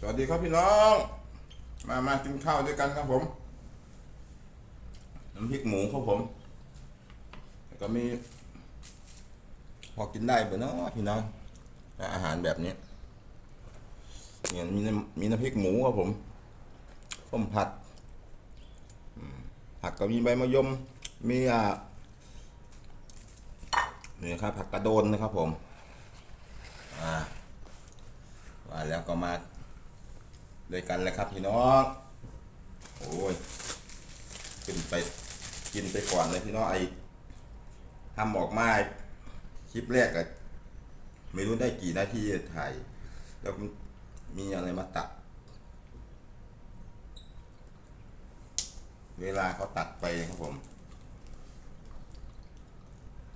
สวัสดีครับพี่น้อง มามากินข้าวด้วยกันครับผมน้ำพริกหมูครับผมแล้วก็มี พอกินได้ปล่าเนาะพี่น้องอาหารแบบนี้เนี่ยมีน้ำมีน้ำพริกหมูครับผมต้มผัดผักก็มีใบมะยม มีอ่านี่ครับผักกระโดนนะครับผม อ่าว่าแล้วก็มา ด้วยกันเลยครับพี่น้องโอ้ยขึ้นไปกินไปก่อนเลยพี่น้องไอทำออกมาคลิปแรกอะไม่รู้ได้กี่นาทีถ่ายแล้วมีอะไรมาตัด เวลาเขาตัดไปครับผม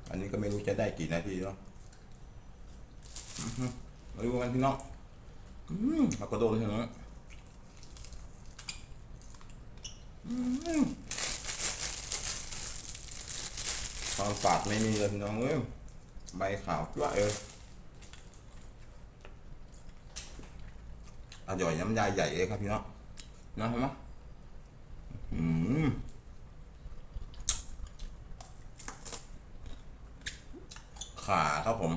อันนี้ก็ไม่รู้จะได้กี่นาทีเนาะอือหือมาดูกันพี่น้องอืมผักกระโดนใช่ไหมอืม ความฝาดไม่มีเลยพี่น้องเอ้ยใบขาวจ้วเอออร่อยน้ำยาใหญ่เลยครับพี่น้องนะเห็นไหมอืมขาครับผม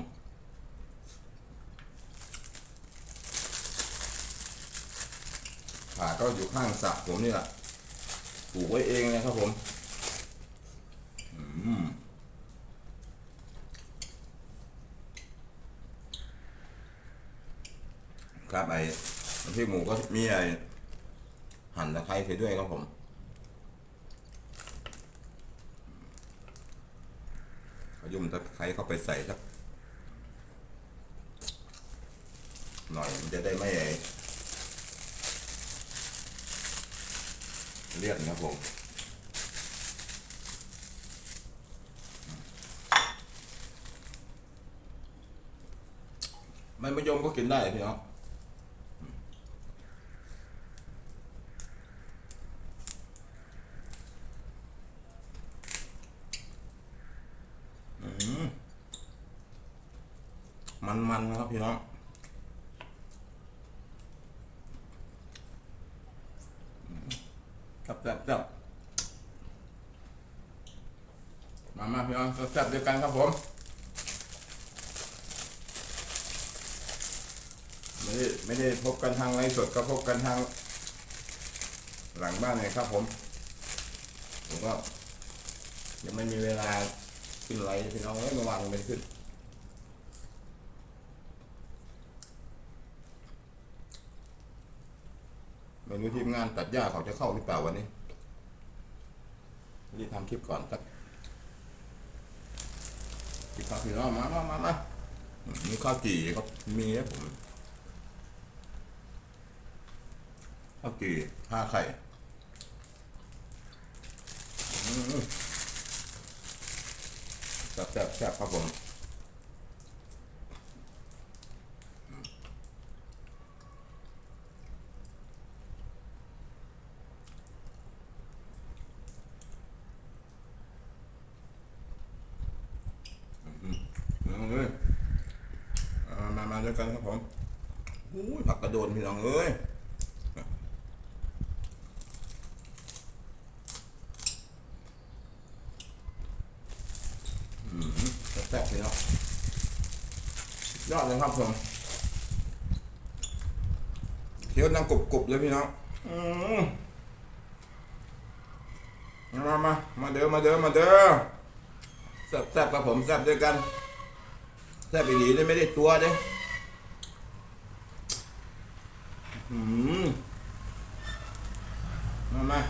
ขาก็อยู่ข้างสระผมนี่แหละ ลูกไว้เองเลยครับผมครับไอ้พริกหมูก็มีไอ้หั่นตะไคร้ใส่ด้วยครับผมขยุ่มตะไคร้เข้าไปใส่สักหน่อยมันจะได้ไม่ เลี่ยนครับผมมันมะยมก็กินได้พี่น้องมันๆนครับพี่น้อง จับจับจับมามาพี่น้องจับเด้วกันครับผมไม่ได้ไม่ได้พบกันทางไลฟ์สดก็พบกันทาง หลังบ้านเลยครับผม ผมก็ยังไม่มีเวลาขึ้นไลฟ์พี่น้องเอ้ยเมื่อวานไม่ขึ้น ไม่รู้ทีมงานตัดหญ้าเขาจะเข้าหรือเปล่าวันนี้รีบทำคลิปก่อนสักคลิปข้าวพี่น้องมามามามามีข้าวจี่ก็มีนะผมข้าวจี่ห้าไข่แซ่บแซ่บแซ่บครับผม น้องเอ้ยเอา มาด้วยกันครับผมอุ้ยผักกระโดนพี่น้องเอ้ยอืมแซ่บๆพี่น้องสุดยอดเลยครับผมเคี้ยวดังกรุบๆเลยพี่น้องมามา มาเด้อ มาเด้อ มาเด้อแซ่บๆครับผมแซ่บด้วยกันแซ่บอีหลีเลยไม่ได้ตัวเด้ อืมมามา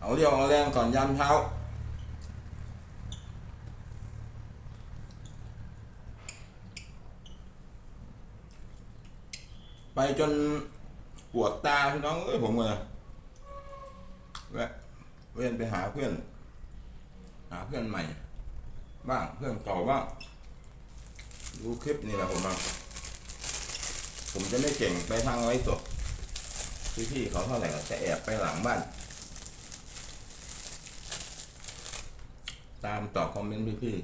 เอาเดียวเอาแรงก่อนยามเช้าไปจนปวดตาพี่น้องเอ้ยผมเลยแวะเวียนไปหาเพื่อน หาเพื่อนใหม่ บ้างเพื่อนเก่าบ้าง ดูคลิปนี่แหละผมอะผมจะไม่เก่งไปทางไว้สดพี่พี่เขาเท่าไหร่จะแอบไปหลังบ้าน ตามตอบคอมเมนต์พี่พี่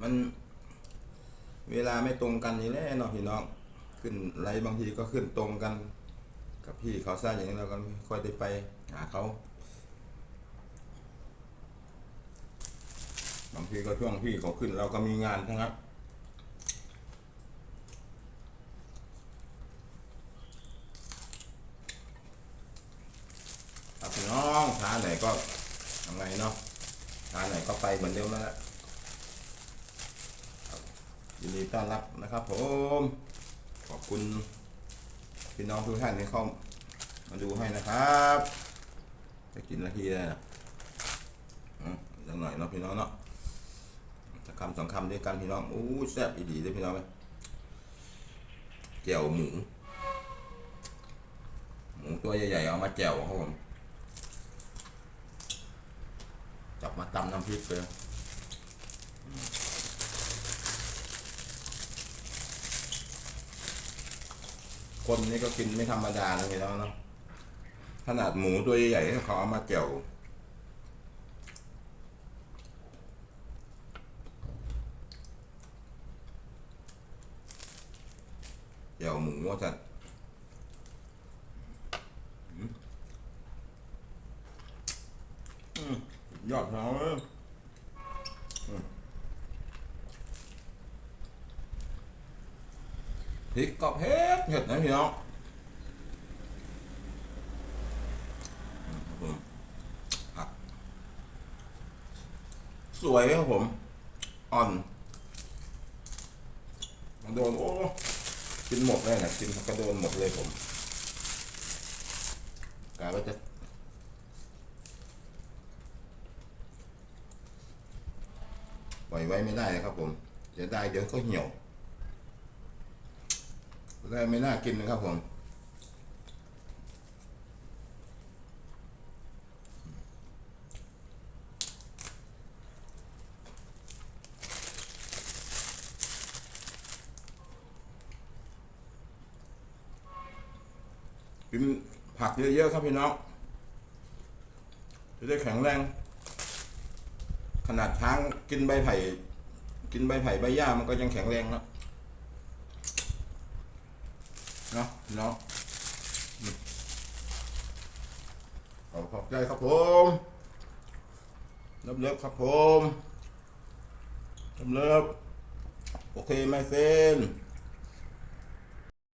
มันเวลาไม่ตรงกันนี่แหละเนาะพี่น้อง ขึ้นไรบางทีก็ขึ้นตรงกัน กับพี่เขาสร้างอย่างนี้เราก็ค่อยได้ไปหาเขา บางทีก็ช่วงพี่เขาขึ้น เราก็มีงานทั้งนั้นครับพี่น้องช้าไหนก็ทำไงเนาะช้าไหนก็ไปเหมือนเดิมแล้วแหละยินดีต้อนรับนะครับผม ขอบคุณพี่น้องทุกท่านที่เข้ามาดูให้นะครับจะกินนาทีได้นะอืมอีกสักหน่อยเนาะพี่น้องเนาะ คำสองคำด้วยกันพี่น้องอู้แซ่บอีดีเลยพี่น้องไหมแจ่วหมู หมูตัวใหญ่ๆเอามาแจ่วครับผมจับมาตำน้ำพริกเลยคนนี้ก็กินไม่ธรรมดานะพี่น้องเนาะขนาดหมูตัวใหญ่ๆเขาเอามาแจ่ว เดี๋ย ว่าจะอืมอืมยอดเขาเลยพริกก็เผ็ดเผ็ดนะพี่น้องสวยครับผม อ่อน มันโดน โอ้ กินหมดแน่นะกินกระโดนหมดเลยผมกะว่าจะปล่อยไว้ไม่ได้นะครับผมจะได้เดี๋ยวก็เหี่ยวได้ไม่น่ากินนะครับผม กินผักเยอะๆครับพี่น้องจะได้แข็งแรง ขนาดช้างกินใบไผ่ กินใบไผ่ใบหญ้ามันก็ยังแข็งแรงแล้วเนาะเนาะอืมขอขอบใจครับผมเลิฟเลิฟครับผมเลิฟเลิฟโอเคไหมเฟน